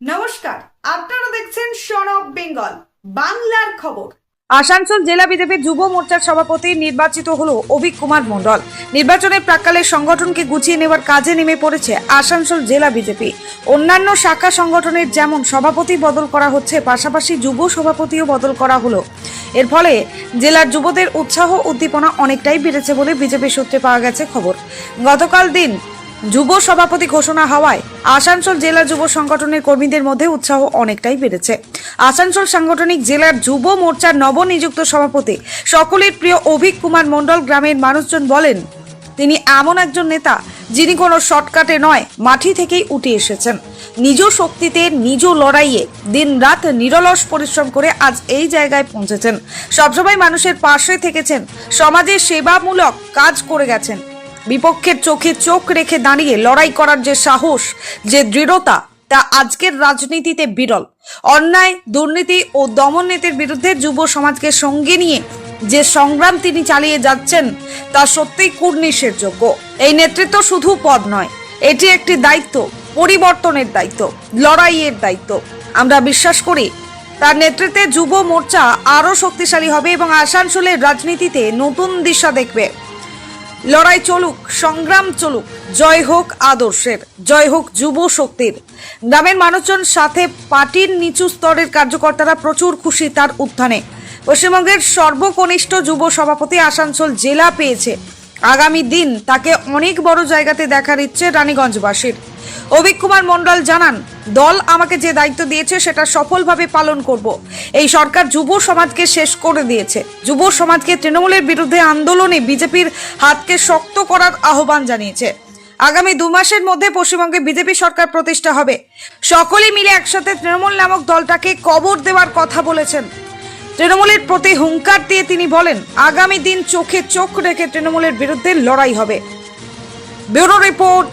নমস্কার, আপনারা দেখছেন অফ বেঙ্গল বাংলার খবর। আসানসোল জেলা বিজেপির যুব মোর্চার সভাপতি নির্বাচিত হল অভিক কুমার মণ্ডল। নির্বাচনের প্রাককালে সংগঠনকে গুছিয়ে নেওয়ার কাজে নেমে পড়েছে আসানসোল জেলা বিজেপি। অন্যান্য শাখা সংগঠনের যেমন সভাপতি বদল করা হচ্ছে, পাশাপাশি যুব সভাপতিও বদল করা হলো। এর ফলে জেলার যুবদের উৎসাহ উদ্দীপনা অনেকটাই বেড়েছে বলে বিজেপি সূত্রে পাওয়া গেছে খবর। গতকাল দিন যুব সভাপতি ঘোষণা হওয়ায় আসানসোল জেলা যুব সংগঠনের কর্মীদের মধ্যে উৎসাহ অনেকটাই বেড়েছে। আসানসোল সাংগঠনিক জেলার যুব মোর্চার নবনিযুক্ত সভাপতি সকলের প্রিয় অভিক কুমার মণ্ডল গ্রামের মানুষজন বলেন, তিনি এমন একজন নেতা যিনি কোনো শর্টকাটে নয়, মাটি থেকেই উঠে এসেছেন। নিজ শক্তিতে, নিজ লড়াইয়ে দিনরাত নিরলস পরিশ্রম করে আজ এই জায়গায় পৌঁছেছেন। সবসময় মানুষের পাশে থেকেছেন। সমাজের সেবামূলক কাজ করে গেছেন। বিপক্ষের চোখে চোখ রেখে দাঁড়িয়ে লড়াই করার যে সাহস, যে দৃঢ়তা, তা আজকের রাজনীতিতে বিরল। অন্যায়, দুর্নীতি ও দমননীতির বিরুদ্ধে যুব সমাজকে সঙ্গে নিয়ে যে সংগ্রাম তিনি চালিয়ে যাচ্ছেন, তা সত্যিই কুর্নিশের যোগ্য। এই নেতৃত্ব শুধু পদ নয়, এটি একটি দায়িত্ব, পরিবর্তনের দায়িত্ব, লড়াইয়ের দায়িত্ব। আমরা বিশ্বাস করি, তার নেতৃত্বে যুব মোর্চা আরও শক্তিশালী হবে এবং আসানসোলের রাজনীতিতে নতুন দিশা দেখবে। লড়াই চলুক, সংগ্রাম চলুক, জয় হোক আদর্শের, জয় হোক যুব শক্তির। গ্রামের মানুষজন সাথে পার্টির নিচু স্তরের কার্যকর্তারা প্রচুর খুশি তার উত্থানে। পশ্চিমবঙ্গের সর্বকনিষ্ঠ যুব সভাপতি আসানসোল জেলা পেয়েছে। আগামী দিন তাকে অনেক বড় জায়গাতে দেখার ইচ্ছে রানীগঞ্জবাসীর। অভিক কুমার মণ্ডল জানান, দল আমাকে যে দায়িত্ব দিয়েছে সেটা সফলভাবে পালন করব। এই সরকার যুব সমাজকে শেষ করে দিয়েছে। যুব সমাজকে তৃণমূলের বিরুদ্ধে আন্দোলনে বিজেপির হাতকে শক্ত করার আহ্বান জানিয়েছে। আগামী দু মাসের মধ্যে পশ্চিমবঙ্গে বিজেপি সরকার প্রতিষ্ঠা হবে। সকলে মিলে একসাথে তৃণমূল নামক দলটাকে কবর দেওয়ার কথা বলেছেন। তৃণমূলের প্রতি হুঙ্কার দিয়ে তিনি বলেন, আগামী দিন চোখে চোখ রেখে তৃণমূলের বিরুদ্ধে লড়াই হবে। ব্যুরো রিপোর্ট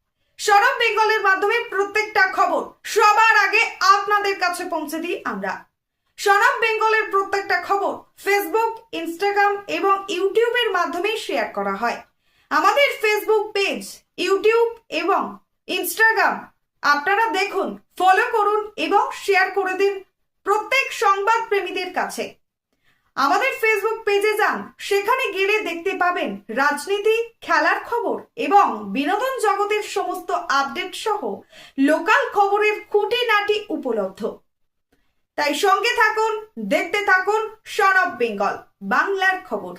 অফ বেঙ্গলের মাধ্যমে প্রত্যেকটা খবর সবার আগে আপনাদের কাছে পৌঁছে দিই আমরা। সরব বেঙ্গলের প্রত্যেকটা খবর ফেসবুক ইনস্টাগ্রাম এবং ইউটিউবের মাধ্যমে শেয়ার করা হয়। আমাদের ফেসবুক পেজ ইউটিউব এবং ইনস্টাগ্রাম আপনারা দেখুন ফলো করুন এবং শেয়ার করে দিন প্রত্যেক সংবাদ প্রেমীদের কাছে। আমাদের ফেসবুক পেজে যান। সেখানে গেলে দেখতে পাবেন রাজনীতি, খেলার খবর এবং বিনোদন জগতের সমস্ত আপডেট সহ লোকাল খবরের খুঁটিনাটি উপলব্ধ। তাই সঙ্গে থাকুন, দেখতে থাকুন সরব বেঙ্গল, বাংলার খবর।